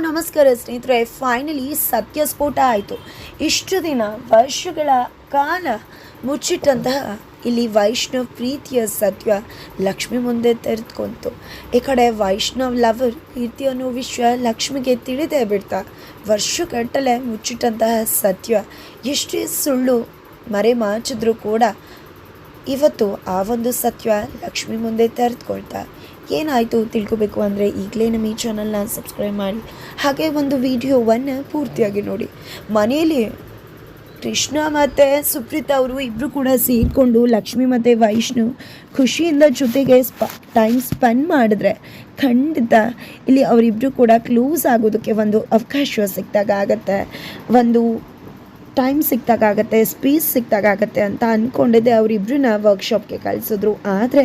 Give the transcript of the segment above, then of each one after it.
ನಮಸ್ಕಾರ ಸ್ನೇಹಿತರೆ ಫೈನಲಿ ಸತ್ಯ ಸ್ಫೋಟ ಆಯಿತು. ಇಷ್ಟು ದಿನ, ವರ್ಷಗಳ ಕಾಲ ಮುಚ್ಚಿಟ್ಟಂತಹ ಇಲ್ಲಿ ವೈಷ್ಣವ್ ಪ್ರೀತಿಯ ಸತ್ಯ ಲಕ್ಷ್ಮಿ ಮುಂದೆ ತೆರೆದುಕೊಂತು. ಈ ಕಡೆ ವೈಷ್ಣವ್ ಲವರ್ ಪ್ರೀತಿ ಅನ್ನೋ ವಿಷಯ ಲಕ್ಷ್ಮಿಗೆ ತಿಳಿದೇ ಬಿಡ್ತಾ, ವರ್ಷಗಟ್ಟಲೆ ಮುಚ್ಚಿಟ್ಟಂತಹ ಸತ್ಯ ಎಷ್ಟೇ ಸುಳ್ಳು ಮರೆ ಮಾಚಿದ್ರೂ ಕೂಡ ಇವತ್ತು ಆ ಒಂದು ಸತ್ಯ ಲಕ್ಷ್ಮಿ ಮುಂದೆ ತೆರೆದುಕೊಳ್ತಾ ಏನಾಯಿತು ತಿಳ್ಕೊಬೇಕು ಅಂದರೆ ಈಗಲೇ ನಮ್ಮ ಈ ಚಾನಲ್ನ ಸಬ್ಸ್ಕ್ರೈಬ್ ಮಾಡಿ. ಹಾಗೆ ಒಂದು ವಿಡಿಯೋವನ್ನು ಪೂರ್ತಿಯಾಗಿ ನೋಡಿ. ಮನೆಯಲ್ಲಿ ಕೃಷ್ಣ ಮತ್ತು ಸುಪ್ರೀತ್ ಅವರು ಇಬ್ಬರು ಕೂಡ ಸೇರಿಕೊಂಡು ಲಕ್ಷ್ಮಿ ಮತ್ತು ವೈಷ್ಣು ಖುಷಿಯಿಂದ ಜೊತೆಗೆ ಸ್ಪ ಟೈಮ್ ಸ್ಪೆಂಡ್ ಮಾಡಿದ್ರೆ ಖಂಡಿತ ಇಲ್ಲಿ ಅವರಿಬ್ಬರು ಕೂಡ ಕ್ಲೋಸ್ ಆಗೋದಕ್ಕೆ ಒಂದು ಅವಕಾಶ ಸಿಕ್ಕಿದಾಗ ಆಗತ್ತೆ. ಒಂದು ಟೈಮ್ ಸಿಕ್ತಾಗತ್ತೆ ಸ್ಪೇಸ್ ಸಿಕ್ತಾಗತ್ತೆ ಅಂತ ಅಂದ್ಕೊಂಡಿದ್ದೆ ಅವರಿಬ್ಬರನ್ನ ವರ್ಕ್ಶಾಪ್ಗೆ ಕಳಿಸಿದ್ರು. ಆದರೆ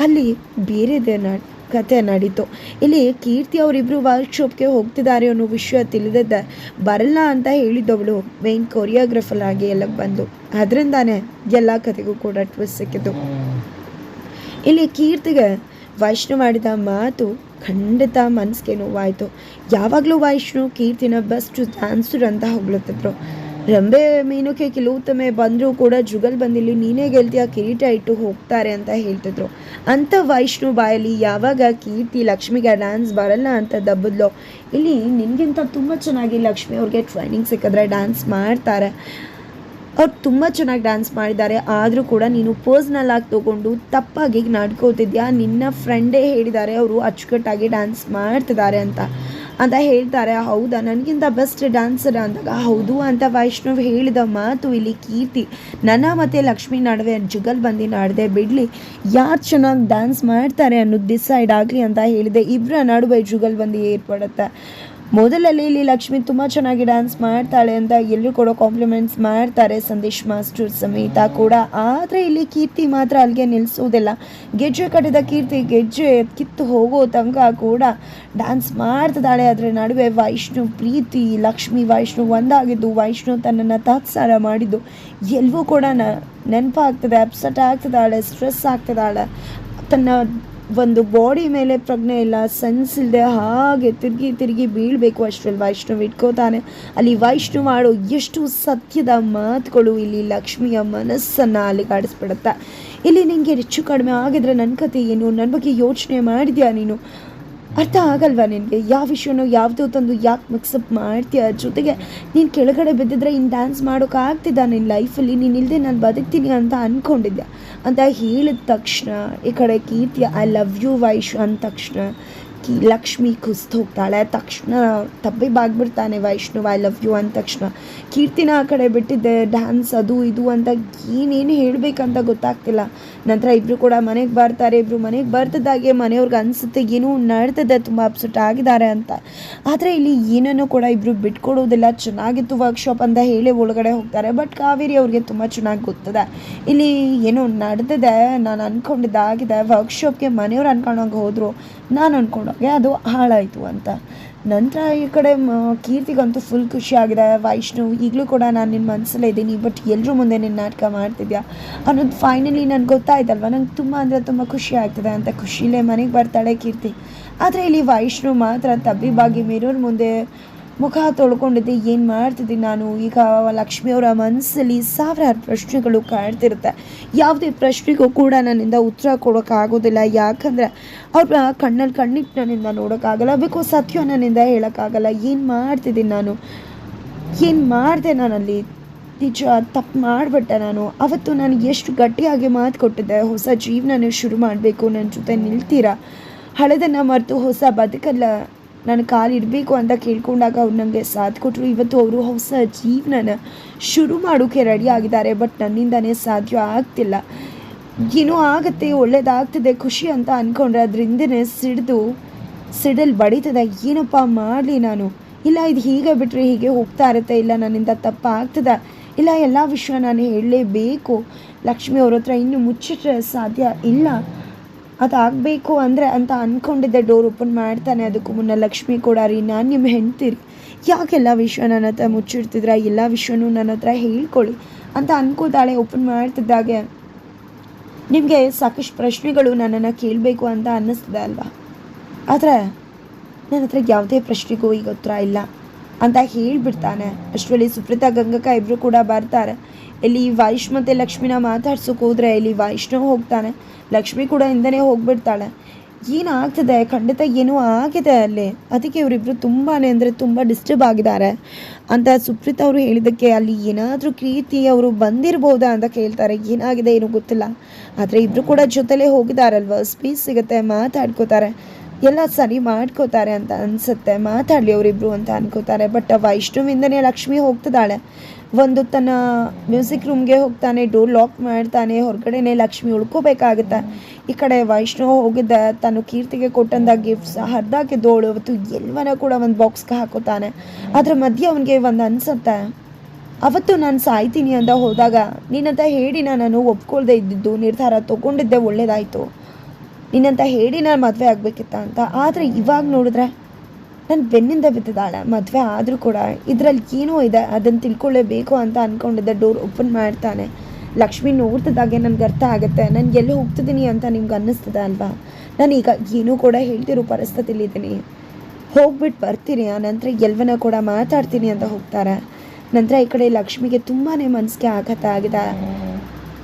ಅಲ್ಲಿ ಬೇರೆದೇ ನ, ಕತೆ ನಡೀತು. ಇಲ್ಲಿ ಕೀರ್ತಿ ಅವರಿಬ್ಬರು ವರ್ಕ್ಶಾಪ್ಗೆ ಹೋಗ್ತಿದ್ದಾರೆ ಅನ್ನೋ ವಿಷಯ ತಿಳಿದಿದ್ದೆ. ಬರಲ್ಲ ಅಂತ ಹೇಳಿದ್ದವಳು. ಮೇನ್ ಕೊರಿಯೋಗ್ರಫರ್ ಆಗಿ ಎಲ್ಲ ಬಂದು. ಅದರಿಂದಾನೇ ಎಲ್ಲ ಕತೆಗೂ ಕೂಡ ಟ್ವಿಸ್ಟ್ ಸಿಕ್ಕಿತು ಇಲ್ಲಿ ಕೀರ್ತಿಗೆ ವೈಷ್ಣು ಮಾಡಿದ ಮಾತು ಖಂಡಿತ ಮನಸ್ಸಿಗೆ ನೋವಾಯಿತು. ಯಾವಾಗಲೂ ವೈಷ್ಣು ಕೀರ್ತಿನ ಬೆಸ್ಟ್ ಡ್ಯಾನ್ಸರ್ ಅಂತ ಹೊಗಳುತ್ತಿದ್ರು. ರಂಬೆ ಮೀನುಕೆ ತಮ್ಮ ಬಂದರೂ ಕೂಡ ಜುಗಲ್ ಬಂದಿಲ್ಲಿ ನೀನೇ ಗೆಲ್ತಿಯ, ಕಿರೀಟ ಇಟ್ಟು ಹೋಗ್ತಾರೆ ಅಂತ ಹೇಳ್ತಿದ್ರು. ಅಂಥ ವೈಷ್ಣು ಬಾಯಲ್ಲಿ ಯಾವಾಗ ಕೀರ್ತಿ, ಲಕ್ಷ್ಮಿಗೆ ಡ್ಯಾನ್ಸ್ ಬರಲ್ಲ ಅಂತ ದಬ್ಬದ್ಲು. ಇಲ್ಲಿ ನಿನಗಿಂತ ತುಂಬ ಚೆನ್ನಾಗಿ ಲಕ್ಷ್ಮಿ ಅವ್ರಿಗೆ ಟ್ರೈನಿಂಗ್ ಸಿಕ್ಕಿದ್ರೆ ಡ್ಯಾನ್ಸ್ ಮಾಡ್ತಾರೆ. ಅವ್ರು ತುಂಬ ಚೆನ್ನಾಗಿ ಡ್ಯಾನ್ಸ್ ಮಾಡಿದ್ದಾರೆ. ಆದರೂ ಕೂಡ ನೀನು ಪರ್ಸ್ನಲ್ ಆಗಿ ತೊಗೊಂಡು ತಪ್ಪಾಗಿ ನಡ್ಕೋತಿದ್ಯಾ? ನಿನ್ನ ಫ್ರೆಂಡೇ ಹೇಳಿದ್ದಾರೆ, ಅವರು ಅಚ್ಚುಕಟ್ಟಾಗಿ ಡ್ಯಾನ್ಸ್ ಮಾಡ್ತಿದ್ದಾರೆ ಅಂತ. ಅಂತ ಹೇಳ್ತಾರೆ, ಹೌದಾ? ನನಗಿಂತ ಬೆಸ್ಟ್ ಡ್ಯಾನ್ಸರ್ ಅಂದಾಗ, ಹೌದು ಅಂತ ವೈಷ್ಣವ್ ಹೇಳಿದ ಮಾತು ಇಲ್ಲಿ ಕೀರ್ತಿ. ನನ್ನ ಮತ್ತು ಲಕ್ಷ್ಮಿ ನಡುವೆ ಜುಗಲ್ ಬಂದಿ ನಡೆದೆ ಬಿಡಲಿ. ಯಾರು ಚೆನ್ನಾಗಿ ಡ್ಯಾನ್ಸ್ ಮಾಡ್ತಾರೆ ಅನ್ನೋದು ಡಿಸೈಡ್ ಆಗಲಿ ಅಂತ ಹೇಳಿದೆ. ಇಬ್ಬರ ನಡುವೆ ಜುಗಲ್ ಬಂದಿ ಏರ್ಪಡುತ್ತೆ. ಮೊದಲಲ್ಲಿ ಇಲ್ಲಿ ಲಕ್ಷ್ಮಿ ತುಂಬ ಚೆನ್ನಾಗಿ ಡ್ಯಾನ್ಸ್ ಮಾಡ್ತಾಳೆ ಅಂತ ಎಲ್ಲರೂ ಕೂಡ ಕಾಂಪ್ಲಿಮೆಂಟ್ಸ್ ಮಾಡ್ತಾರೆ ಸಂದೇಶ್ ಮಾಸ್ಟರ್ ಸಮೇತ ಕೂಡ. ಆದರೆ ಇಲ್ಲಿ ಕೀರ್ತಿ ಮಾತ್ರ ಅಲ್ಲಿಗೆ ನಿಲ್ಲಿಸೋದಿಲ್ಲ ಗೆಜ್ಜೆ ಕಟ್ಟಿದ ಕೀರ್ತಿ ಗೆಜ್ಜೆ ಕಿತ್ತು ಹೋಗೋ ತನಕ ಕೂಡ ಡ್ಯಾನ್ಸ್ ಮಾಡ್ತಿದ್ದಾಳೆ. ಅದರ ನಡುವೆ ವೈಷ್ಣು ಪ್ರೀತಿ, ಲಕ್ಷ್ಮಿ ವೈಷ್ಣು ಒಂದಾಗಿದ್ದು, ವೈಷ್ಣು ತನ್ನನ್ನು ತಾತ್ಸಾರ ಮಾಡಿದ್ದು. ಎಲ್ಲವೂ ಕೂಡ ನೆನಪಾಗ್ತದೆ ಅಪ್ಸೆಟ್ ಆಗ್ತದಾಳೆ ಸ್ಟ್ರೆಸ್ ಆಗ್ತದಾಳೆ ತನ್ನ ಒಂದು ಬಾಡಿ ಮೇಲೆ ಪ್ರಜ್ಞೆ ಇಲ್ಲ ಸೆನ್ಸ್ ಇಲ್ಲದೆ ಹಾಗೆ ತಿರುಗಿ ತಿರುಗಿ ಬೀಳಬೇಕು ಅಷ್ಟರಲ್ಲಿ ವೈಷ್ಣವ್ ಇಟ್ಕೋತಾನೆ. ಅಲ್ಲಿ ವೈಷ್ಣವ್ ಮಾಡೋ ಎಷ್ಟು ಸತ್ಯದ ಮಾತುಗಳು ಇಲ್ಲಿ ಲಕ್ಷ್ಮಿಯ ಮನಸ್ಸನ್ನು ಅಲ್ಲಿಗಾಡಿಸ್ಬಿಡುತ್ತೆ ಇಲ್ಲಿ ನಿನಗೆ ಹೆಚ್ಚು ಕಡಿಮೆ ಆಗಿದ್ರೆ ನನ್ನ ಕತೆ ಏನು? ನನ್ನ ಬಗ್ಗೆ ಯೋಚನೆ ಮಾಡಿದ್ಯಾ ನೀನು? ಅರ್ಥ ಆಗಲ್ವಾ ನಿನಗೆ? ಯಾವ ವಿಷಯನೋ, ಯಾವುದೋ ತಂದು ಯಾಕೆ ಮಿಕ್ಸಪ್ ಮಾಡ್ತೀಯ ಜೊತೆಗೆ? ನೀನು ಕೆಳಗಡೆ ಬಿದ್ದಿದ್ರೆ ಇನ್ನು ಡ್ಯಾನ್ಸ್ ಮಾಡೋಕ್ಕಾಗ್ತಿದ್ದ ನಿನ್ನ ಲೈಫಲ್ಲಿ ನೀನು ಇಲ್ಲದೆ ನಾನು ಬದುಕ್ತೀನಿ ಅಂತ ಅಂದ್ಕೊಂಡಿದ್ದೆ ಅಂತ ಹೇಳಿದ ತಕ್ಷಣ ಈ ಕಡೆ Keerthi I love you Vaish ಅಂದ ತಕ್ಷಣ ಕಿ ಲಕ್ಷ್ಮಿ ಕುಸ್ತು ಹೋಗ್ತಾಳೆ ತಕ್ಷಣ ತಬ್ಬಿ ಬಾಗ್ಬಿಡ್ತಾನೆ ವೈಷ್ಣವ್ ಐ ಲವ್ ಯು ಅಂದ ತಕ್ಷಣ. ಕೀರ್ತಿನ ಆ ಕಡೆ ಬಿಟ್ಟಿದ್ದೆ ಡ್ಯಾನ್ಸ್ ಅದು ಇದು ಅಂತ ಏನೇನು ಹೇಳಬೇಕಂತ ಗೊತ್ತಾಗ್ತಿಲ್ಲ. ನಂತರ ಇಬ್ಬರು ಕೂಡ ಮನೆಗೆ ಬರ್ತಾರೆ. ಇಬ್ಬರು ಮನೆಗೆ ಬರ್ತಿದ್ದಾಗೆ ಮನೆಯವ್ರಿಗೆ ಅನಿಸುತ್ತೆ, ಏನೋ ನಡ್ತಿದೆ, ತುಂಬ ಅಪ್ಸೆಟ್ ಆಗಿದ್ದಾರೆ ಅಂತ. ಆದರೆ ಇಲ್ಲಿ ಏನನ್ನು ಕೂಡ ಇಬ್ಬರು ಬಿಟ್ಕೊಡೋದಿಲ್ಲ. ಚೆನ್ನಾಗಿತ್ತು ವರ್ಕ್ಶಾಪ್ ಅಂತ ಹೇಳಿ ಒಳಗಡೆ ಹೋಗ್ತಾರೆ. ಬಟ್ ಕಾವೇರಿ ಅವ್ರಿಗೆ ತುಂಬ ಚೆನ್ನಾಗಿ ಗೊತ್ತದೆ. ಇಲ್ಲಿ ಏನೋ ನಡೆದಿದೆ ನಾನು ಅಂದ್ಕೊಂಡಿದ್ದಾಗಿದೆ ವರ್ಕ್ಶಾಪ್ಗೆ ಮನೆಯವ್ರು ಅನ್ಕೊಂಡಂಗೆ ಹೋದರು. ನಾನು ಅಂದ್ಕೊಂಡೋಗೆ ಅದು ಹಾಳಾಯಿತು ಅಂತ. ನಂತರ ಈ ಕಡೆ ಕೀರ್ತಿಗಂತೂ ಫುಲ್ ಖುಷಿ ಆಗಿದೆ. ವೈಷ್ಣವ್, ಈಗಲೂ ಕೂಡ ನಾನು ನಿನ್ನ ಮನಸ್ಸಲ್ಲೇ ಇದ್ದೀನಿ ಬಟ್ ಎಲ್ಲರೂ ಮುಂದೆ ನಿನ್ನ ನಾಟಕ ಮಾಡ್ತಿದ್ಯಾ? ಅನ್ನೋದು ಫೈನಲಿ ನನಗೆ ಗೊತ್ತಾಯ್ತಲ್ವ? ನಂಗೆ ತುಂಬ ಅಂದರೆ ತುಂಬ ಖುಷಿ ಆಗ್ತದೆ ಅಂತ. ಖುಷಿಲೇ ಮನೆಗೆ ಬರ್ತಾಳೆ ಕೀರ್ತಿ. ಆದರೆ ಇಲ್ಲಿ ವೈಷ್ಣವ್ ಮಾತ್ರ ತಬ್ಬಿಬಾಗಿ ಮಿರೋರ್ ಮುಂದೆ ಮುಖ ತೊಳ್ಕೊಂಡಿದ್ದೆ. ಏನು ಮಾಡ್ತಿದ್ದೀನಿ ನಾನು? ಈಗ ಲಕ್ಷ್ಮಿಯವರ ಮನಸ್ಸಲ್ಲಿ ಸಾವಿರಾರು ಪ್ರಶ್ನೆಗಳು ಕಾಣ್ತಿರುತ್ತೆ. ಯಾವುದೇ ಪ್ರಶ್ನೆಗೂ ಕೂಡ ನನ್ನಿಂದ ಉತ್ತರ ಕೊಡೋಕ್ಕಾಗೋದಿಲ್ಲ ಯಾಕಂದರೆ ಅವ್ರ ಕಣ್ಣಲ್ಲಿ ಕಣ್ಣಿಟ್ಟು ನನ್ನಿಂದ ನೋಡೋಕ್ಕಾಗಲ್ಲ. ಬಿಕಾಸ್ ಸತ್ಯ ನನ್ನಿಂದ ಹೇಳೋಕ್ಕಾಗಲ್ಲ. ಏನು ಮಾಡ್ತಿದ್ದೀನಿ ನಾನು? ಏನು ಮಾಡಿದೆ ನಾನಲ್ಲಿ? ನಿಜ, ತಪ್ಪು ಮಾಡಿಬಿಟ್ಟೆ ನಾನು. ಅವತ್ತು ನಾನು ಎಷ್ಟು ಗಟ್ಟಿಯಾಗಿ ಮಾತು ಕೊಟ್ಟಿದ್ದೆ. ಹೊಸ ಜೀವನ ಶುರು ಮಾಡಬೇಕು. ನನ್ನ ಜೊತೆ ನಿಲ್ತೀರಾ? ಹಳೆದನ್ನು ಮರೆತು ಹೊಸ ಬದುಕಲ್ಲ ನಾನು ಕಾಲಿಡಬೇಕು ಅಂತ ಕೇಳ್ಕೊಂಡಾಗ ಅವ್ರು ನನಗೆ ಸಾಥ್ ಕೊಟ್ಟರು ಇವತ್ತು ಅವರು ಹೊಸ ಜೀವನನ ಶುರು ಮಾಡೋಕ್ಕೆ ರೆಡಿ ಆಗಿದ್ದಾರೆ ಬಟ್ ನನ್ನಿಂದನೇ ಸಾಧ್ಯ ಆಗ್ತಿಲ್ಲ. ಏನೋ ಆಗುತ್ತೆ, ಒಳ್ಳೇದಾಗ್ತದೆ, ಖುಷಿ ಅಂತ ಅಂದ್ಕೊಂಡ್ರೆ ಅದರಿಂದನೇ ಸಿಡಿದು, ಸಿಡಲ್ ಬಡಿತದೆ. ಏನಪ್ಪ ಮಾಡಲಿ ನಾನು? ಇಲ್ಲ, ಇದು ಹೀಗೆ ಬಿಟ್ಟರೆ ಹೀಗೆ ಹೋಗ್ತಾ ಇರುತ್ತೆ. ಇಲ್ಲ, ನನ್ನಿಂದ ತಪ್ಪಾಗ್ತದೆ. ಇಲ್ಲ, ಎಲ್ಲ ವಿಷಯ ನಾನು ಹೇಳಲೇಬೇಕು. ಲಕ್ಷ್ಮಿ ಅವ್ರ ಹತ್ರ ಇನ್ನೂ ಮುಚ್ಚಿಟ್ರೆ ಸಾಧ್ಯ ಇಲ್ಲ. ಅದಾಗಬೇಕು ಅಂದರೆ ಅಂತ ಅಂದ್ಕೊಂಡಿದ್ದೆ ಡೋರ್ ಓಪನ್ ಮಾಡ್ತಾನೆ. ಅದಕ್ಕೂ ಮುನ್ನ ಲಕ್ಷ್ಮಿ ಕೂಡ ನಾನು ನಿಮ್ಮ ಹೆಂಡ್ತೀರಿ? ಯಾಕೆಲ್ಲ ವಿಷಯ ನನ್ನ ಹತ್ರ ಮುಚ್ಚಿಡ್ತಿದ್ರ? ಎಲ್ಲ ವಿಷಯನೂ ನನ್ನ ಹತ್ರ ಹೇಳ್ಕೊಳ್ಳಿ ಅಂತ ಅನ್ಕೋತಾಳೆ. ಓಪನ್ ಮಾಡ್ತಿದ್ದಾಗೆ, ನಿಮಗೆ ಸಾಕಷ್ಟು ಪ್ರಶ್ನೆಗಳು ನನ್ನನ್ನು ಕೇಳಬೇಕು ಅಂತ ಅನ್ನಿಸ್ತದೆ ಅಲ್ವಾ? ಆದರೆ ನನ್ನ ಹತ್ರ ಯಾವುದೇ ಪ್ರಶ್ನೆಗೂ ಈಗ ಉತ್ತರ ಇಲ್ಲ ಅಂತ ಹೇಳಿಬಿಡ್ತಾನೆ. ಅಷ್ಟರಲ್ಲಿ ಸುಪ್ರೀತಾ ಗಂಗಕ್ಕ ಇಬ್ಬರು ಕೂಡ ಬರ್ತಾರೆ. ಇಲ್ಲಿ ವೈಶ್ ಮತ್ತು ಲಕ್ಷ್ಮಿನ ಮಾತಾಡ್ಸೋಕೆ ಹೋದ್ರೆ ಇಲ್ಲಿ ವೈಷ್ಣವ್ ಹೋಗ್ತಾನೆ, ಲಕ್ಷ್ಮಿ ಕೂಡ ಹಿಂದೆನೇ ಹೋಗ್ಬಿಡ್ತಾಳೆ. ಏನಾಗ್ತದೆ? ಖಂಡಿತ ಏನೋ ಆಗಿದೆ ಅಲ್ಲಿ. ಅದಕ್ಕೆ ಇವರಿಬ್ಬರು ತುಂಬಾ ಅಂದರೆ ತುಂಬ ಡಿಸ್ಟರ್ಬ್ ಆಗಿದ್ದಾರೆ ಅಂತ ಸುಪ್ರೀತ್ ಅವರು ಹೇಳಿದ್ದಕ್ಕೆ ಅಲ್ಲಿ ಏನಾದರೂ ಕೀರ್ತಿ ಅವರು ಬಂದಿರ್ಬೋದಾ ಅಂತ ಕೇಳ್ತಾರೆ. ಏನಾಗಿದೆ ಏನೂ ಗೊತ್ತಿಲ್ಲ. ಆದರೆ ಇಬ್ಬರು ಕೂಡ ಜೊತೆಲೇ ಹೋಗಿದ್ದಾರಲ್ವ? ಸ್ಪೀಸ್ ಸಿಗುತ್ತೆ, ಮಾತಾಡ್ಕೋತಾರೆ. ಎಲ್ಲ ಸರಿ ಮಾಡ್ಕೋತಾರೆ ಅಂತ ಅನ್ಸುತ್ತೆ, ಮಾತಾಡಲಿ ಅವರಿಬ್ರು ಅಂತ ಅನ್ಕೋತಾರೆ. ಬಟ್ ವೈಷ್ಣುವಿಂದನೇ ಲಕ್ಷ್ಮಿ ಹೋಗ್ತಿದ್ದಾಳೆ. ಒಂದು ತನ್ನ ಮ್ಯೂಸಿಕ್ ರೂಮ್ಗೆ ಹೋಗ್ತಾನೆ ಡೋರ್ ಲಾಕ್ ಮಾಡ್ತಾನೆ, ಹೊರಗಡೆನೆ ಲಕ್ಷ್ಮಿ ಉಳ್ಕೋಬೇಕಾಗುತ್ತೆ. ಈ ಕಡೆ ವೈಷ್ಣವ್ ಹೋಗಿದ್ದ, ತಾನು ಕೀರ್ತಿಗೆ ಕೊಟ್ಟಂದ ಗಿಫ್ಟ್ಸ್ ಹರಿದಾಕಿದ್ದೋಳು ಅವತ್ತು ಎಲ್ಲವನ್ನ ಕೂಡ ಒಂದು ಬಾಕ್ಸ್ಗೆ ಹಾಕೋತಾನೆ. ಅದ್ರ ಮಧ್ಯೆ ಅವನಿಗೆ ಒಂದು ಅನಿಸುತ್ತೆ, ಅವತ್ತು ನಾನು ಸಾಯ್ತೀನಿ ಅಂತ ಹೋದಾಗ ನಿನ್ನಂತ ಹೇಳಿ ನಾನು ಒಪ್ಕೊಳ್ದೆ ಇದ್ದಿದ್ದು, ನಿರ್ಧಾರ ತಗೊಂಡಿದ್ದೆ, ಒಳ್ಳೇದಾಯಿತು. ನಿನ್ನಂತ ಹೇಳಿ ನಾನು ಮದುವೆ ಆಗಬೇಕಿತ್ತ ಅಂತ. ಆದರೆ ಇವಾಗ ನೋಡಿದ್ರೆ ನನ್ನ ಬೆನ್ನಿಂದ ಬಿದ್ದಿದ್ದಾಳೆ. ಮದುವೆ ಆದರೂ ಕೂಡ ಇದರಲ್ಲಿ ಏನೋ ಇದೆ ಅದನ್ನು ತಿಳ್ಕೊಳ್ಳೇಬೇಕು ಅಂತ ಅಂದ್ಕೊಂಡಿದ್ದೆ ಡೋರ್ ಓಪನ್ ಮಾಡ್ತಾನೆ. ಲಕ್ಷ್ಮಿ ನೋಡ್ತಿದ್ದಾಗೆ, ನನಗೆ ಅರ್ಥ ಆಗುತ್ತೆ. ನಾನು ಎಲ್ಲಿ ಹೋಗ್ತಿದ್ದೀನಿ ಅಂತ ನಿಮ್ಗೆ ಅನ್ನಿಸ್ತದೆ ಅಲ್ವಾ? ನಾನೀಗ ಏನೂ ಕೂಡ ಹೇಳ್ತಿರೋ ಪರಿಸ್ಥಿತಿಲಿದ್ದೀನಿ. ಹೋಗ್ಬಿಟ್ಟು ಬರ್ತೀನಿ. ಆ ನಂತರ ಎಲ್ವನ ಕೂಡ ಮಾತಾಡ್ತೀನಿ ಅಂತ ಹೋಗ್ತಾರೆ. ನಂತರ ಈ ಕಡೆ ಲಕ್ಷ್ಮಿಗೆ ತುಂಬಾ ಮನಸ್ಸಿಗೆ ಆಘಾತ ಆಗಿದೆ.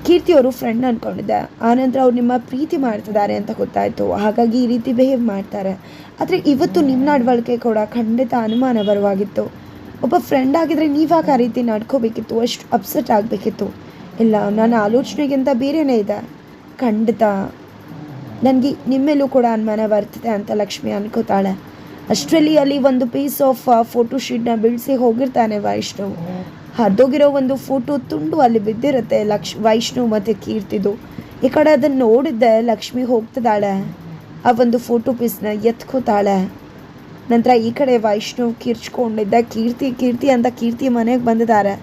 ಕೀರ್ತಿ ಅವರು ಫ್ರೆಂಡ್ ಅಂದ್ಕೊಂಡಿದ್ದೆ ಆನಂತರ ಅವ್ರು ನಿಮ್ಮ ಪ್ರೀತಿ ಮಾಡ್ತಿದ್ದಾರೆ ಅಂತ ಗೊತ್ತಾಯಿತು. ಹಾಗಾಗಿ ಈ ರೀತಿ ಬಿಹೇವ್ ಮಾಡ್ತಾರೆ. ಆದರೆ ಇವತ್ತು ನಿಮ್ಮ ನಡವಳಿಕೆ ಕೂಡ ಖಂಡಿತ ಅನುಮಾನ ಬರುವಾಗಿತ್ತು ಒಬ್ಬ ಫ್ರೆಂಡ್ ಆಗಿದ್ದರೆ ನೀವಾಗ ಆ ರೀತಿ ನಡ್ಕೋಬೇಕಿತ್ತು? ಅಷ್ಟು ಅಪ್ಸೆಟ್ ಆಗಬೇಕಿತ್ತು. ಇಲ್ಲ, ನನ್ನ ಆಲೋಚನೆಗಿಂತ ಬೇರೆಯೇ ಇದೆ. ಖಂಡಿತ. ನನಗೆ ನಿಮ್ಮೇಲೂ ಕೂಡ ಅನುಮಾನ ಬರ್ತಿದೆ ಅಂತ ಲಕ್ಷ್ಮಿ ಅನ್ಕೋತಾಳೆ. ಅಷ್ಟರಲ್ಲಿ ಅಲ್ಲಿ ಒಂದು ಪೀಸ್ ಆಫ್ ಫೋಟೋ ಶೀಟ್ನ ಬಿಡಿಸಿ ಹೋಗಿರ್ತಾನೆ ವೈಷ್ಣವ್. ಹರಿದೋಗಿರೋ ಒಂದು ಫೋಟೋ ತುಂಡು ಅಲ್ಲಿ ಬಿದ್ದಿರುತ್ತೆ ಲಕ್ಷ್ ವೈಷ್ಣು ಮತ್ತು ಕೀರ್ತಿದು. ಈ ಕಡೆ ಅದನ್ನು ನೋಡಿದ್ದೆ ಲಕ್ಷ್ಮಿ ಹೋಗ್ತಿದ್ದಾಳೆ. ಆ ಒಂದು ಫೋಟೋ ಪೀಸ್ನ ಎತ್ಕೋತಾಳೆ. ನಂತರ ಈ ಕಡೆ ವೈಷ್ಣು ಕಿರ್ಚ್ಕೊಂಡಿದ್ದ ಕೀರ್ತಿ ಕೀರ್ತಿ ಅಂತ ಕೀರ್ತಿ ಮನೆಗೆ ಬಂದಿದ್ದಾರೆ.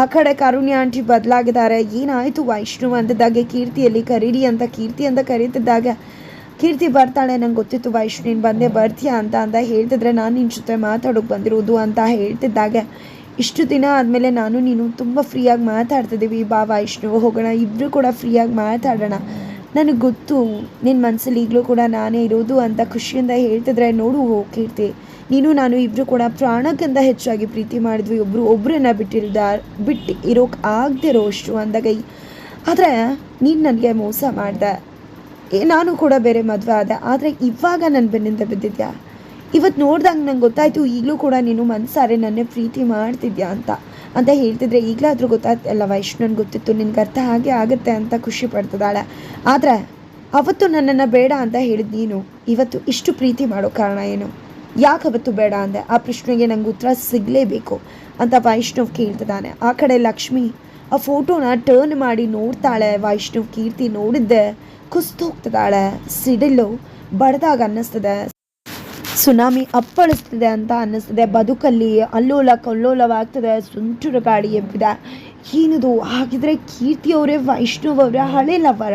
ಆ ಕಡೆ ಕಾರುಣ್ಯ ಆಂಟಿ ಬದಲಾಗಿದ್ದಾರೆ. ಏನಾಯಿತು ವೈಷ್ಣು ಅಂದಿದ್ದಾಗೆ? ಕೀರ್ತಿಯಲ್ಲಿ ಕರೀರಿ ಅಂತ, ಕೀರ್ತಿ ಅಂತ ಕರೀತಿದ್ದಾಗ. ಕೀರ್ತಿ ಬರ್ತಾಳೆ, ನಂಗೆ ಗೊತ್ತಿತ್ತು ವೈಷ್ಣು ನೀನು ಬಂದೇ ಬರ್ತೀಯಾ ಅಂತ ಅಂತ ಹೇಳ್ತಿದ್ರೆ ನಾನು ನಿನ್ನ ಜೊತೆ ಮಾತಾಡೋಕೆ ಬಂದಿರೋದು ಅಂತ ಹೇಳ್ತಿದ್ದಾಗ. ಇಷ್ಟು ದಿನ ಆದಮೇಲೆ ನಾನು, ನೀನು ತುಂಬ ಫ್ರೀಯಾಗಿ ಮಾತಾಡ್ತಿದ್ದೀವಿ. ಬಾ ವೈಷ್ಣು, ಹೋಗೋಣ. ಇಬ್ಬರು ಕೂಡ ಫ್ರೀಯಾಗಿ ಮಾತಾಡೋಣ. ನನಗೆ ಗೊತ್ತು ನಿನ್ನ ಮನಸ್ಸಲ್ಲಿ ಈಗಲೂ ಕೂಡ ನಾನೇ ಇರೋದು ಅಂತ ಖುಷಿಯಿಂದ ಹೇಳ್ತಿದ್ರೆ ನೋಡು ಹೋಗಿರ್ತಿ ನೀನು, ನಾನು ಇಬ್ಬರು ಕೂಡ ಪ್ರಾಣಕ್ಕಿಂತ ಹೆಚ್ಚಾಗಿ ಪ್ರೀತಿ ಮಾಡಿದ್ವಿ. ಒಬ್ಬರು ಒಬ್ಬರನ್ನ ಬಿಟ್ಟಿಲ್ದ ಬಿಟ್ಟು ಇರೋಕೆ ಆಗದಿರೋ ಅಷ್ಟು ಅಂದಾಗ ಆದರೆ ನೀನು ನನಗೆ ಮೋಸ ಮಾಡ್ದೆ. ನಾನು ಕೂಡ ಬೇರೆ ಮದುವೆ ಆದೆ. ಆದರೆ ಇವಾಗ ನನ್ನ ಬೆನ್ನಿಂದ ಬಿದ್ದಿದ್ಯಾ? ಇವತ್ತು ನೋಡ್ದಂಗೆ ನಂಗೆ ಗೊತ್ತಾಯಿತು, ಈಗಲೂ ಕೂಡ ನೀನು ಮನಸಾರೆ ನನ್ನೇ ಪ್ರೀತಿ ಮಾಡ್ತಿದ್ಯಾ ಅಂತ. ಅಂತ ಹೇಳ್ತಿದ್ರೆ ಈಗಲಾದರೂ ಗೊತ್ತಾಯ್ತಲ್ಲ ನನಗೆ ಗೊತ್ತಿತ್ತು, ನಿನಗೆ ಅರ್ಥ ಹಾಗೆ ಆಗುತ್ತೆ ಅಂತ ಖುಷಿ ಪಡ್ತಿದ್ದಾಳೆ. ಆದರೆ ಅವತ್ತು ನನ್ನನ್ನು ಬೇಡ ಅಂತ ಹೇಳಿದ್ ನೀನು, ಇವತ್ತು ಇಷ್ಟು ಪ್ರೀತಿ ಮಾಡೋ ಕಾರಣ ಏನು? ಯಾಕೆ ಅವತ್ತು ಬೇಡ ಅಂದೆ? ಆ ಪ್ರಶ್ನೆಗೆ ನಂಗೆ ಉತ್ತರ ಸಿಗಲೇಬೇಕು ಅಂತ ವೈಷ್ಣವ್ ಕೇಳ್ತಿದ್ದಾನೆ. ಆ ಕಡೆ ಲಕ್ಷ್ಮಿ, ಆ ಫೋಟೋನ ಟರ್ನ್ ಮಾಡಿ ನೋಡ್ತಾಳೆ. ವೈಷ್ಣವ್ ಕೀರ್ತಿ ನೋಡಿದ್ದೆ, ಕುಸ್ತು ಹೋಗ್ತಿದ್ದಾಳೆ, ಸಿಡಿಲು ಬಡ್ದಾಗ ಅನ್ನಿಸ್ತದೆ. ಸುನಾಮಿ ಅಪ್ಪಳಿಸ್ತಿದೆ ಅಂತ ಅನ್ನಿಸ್ತಿದೆ. ಬದುಕಲ್ಲಿ ಅಲ್ಲೋಲ ಕಲ್ಲೋಲವಾಗ್ತದೆ. ಸುಂಟುರ ಗಾಳಿ ಎಬ್ಬಿದೆ. ಏನಿದು? ಹಾಗಿದ್ರೆ ಕೀರ್ತಿ ಅವರೇ, ವೈಷ್ಣವ್ ಅವರೇ, ಹಳೆ ಲವರ.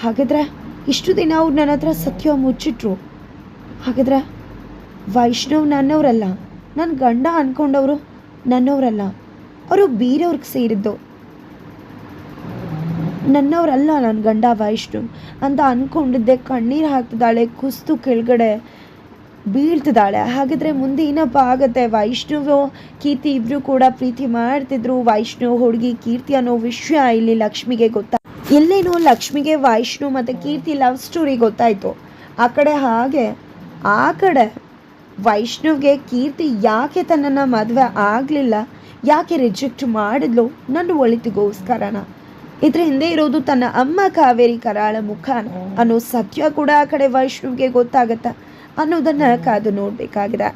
ಹಾಗಿದ್ರೆ ಇಷ್ಟು ದಿನ ಅವ್ರು ನನ್ನ ಹತ್ರ ಸತ್ಯ ಮುಚ್ಚಿಟ್ರು. ಹಾಗಿದ್ರೆ ವೈಷ್ಣವ್ ನನ್ನವರಲ್ಲ. ನನ್ನ ಗಂಡ ಅಂದ್ಕೊಂಡವರು ನನ್ನವರಲ್ಲ. ಅವರು ಬೇರೆಯವ್ರಿಗೆ ಸೇರಿದ್ದು. ನನ್ನವರಲ್ಲ ನನ್ನ ಗಂಡ ವೈಷ್ಣವ್ ಅಂತ ಅಂದ್ಕೊಂಡಿದ್ದೆ ಕಣ್ಣೀರು ಹಾಕ್ತಿದ್ದಾಳೆ, ಕುಸ್ತು ಕೆಳಗಡೆ. ಬೀಳ್ತಿದ್ದಾಳೆ. ಹಾಗಿದ್ರೆ ಮುಂದೆ ಏನಪ್ಪ ಆಗುತ್ತೆ. ವೈಷ್ಣವ್, ಕೀರ್ತಿ ಇಬ್ರು ಕೂಡ ಪ್ರೀತಿ ಮಾಡ್ತಿದ್ರು. ವೈಷ್ಣವ್ ಹುಡುಗಿ ಕೀರ್ತಿ ಅನ್ನೋ ವಿಷಯ ಇಲ್ಲಿ ಲಕ್ಷ್ಮಿಗೆ ಗೊತ್ತಾ ಎಲ್ಲೇನೋ ಲಕ್ಷ್ಮಿಗೆ ವೈಷ್ಣು ಮತ್ತು ಕೀರ್ತಿ ಲವ್ ಸ್ಟೋರಿ ಗೊತ್ತಾಯಿತು. ಆ ಕಡೆ ಹಾಗೆ, ಆ ಕಡೆ ವೈಷ್ಣವ್ಗೆ ಕೀರ್ತಿ ಯಾಕೆ ತನ್ನನ್ನು ಮದುವೆ ಆಗಲಿಲ್ಲ? ಯಾಕೆ ರಿಜೆಕ್ಟ್ ಮಾಡಿದ್ಲು? ನನ್ನ ಒಳಿತಿಗೋಸ್ಕರನ. ಇದ್ರ ಹಿಂದೆ ಇರೋದು ತನ್ನ ಅಮ್ಮ ಕಾವೇರಿ ಕರಾಳ ಮುಖ ಅನ್ನೋ ಸತ್ಯ ಕೂಡ ಆ ಕಡೆ ವೈಷ್ಣವ್ಗೆ ಗೊತ್ತಾಗತ್ತಾ. ಅನ್ನೋದನ್ನ ಕಾದು ನೋಡಬೇಕಾಗಿದೆ.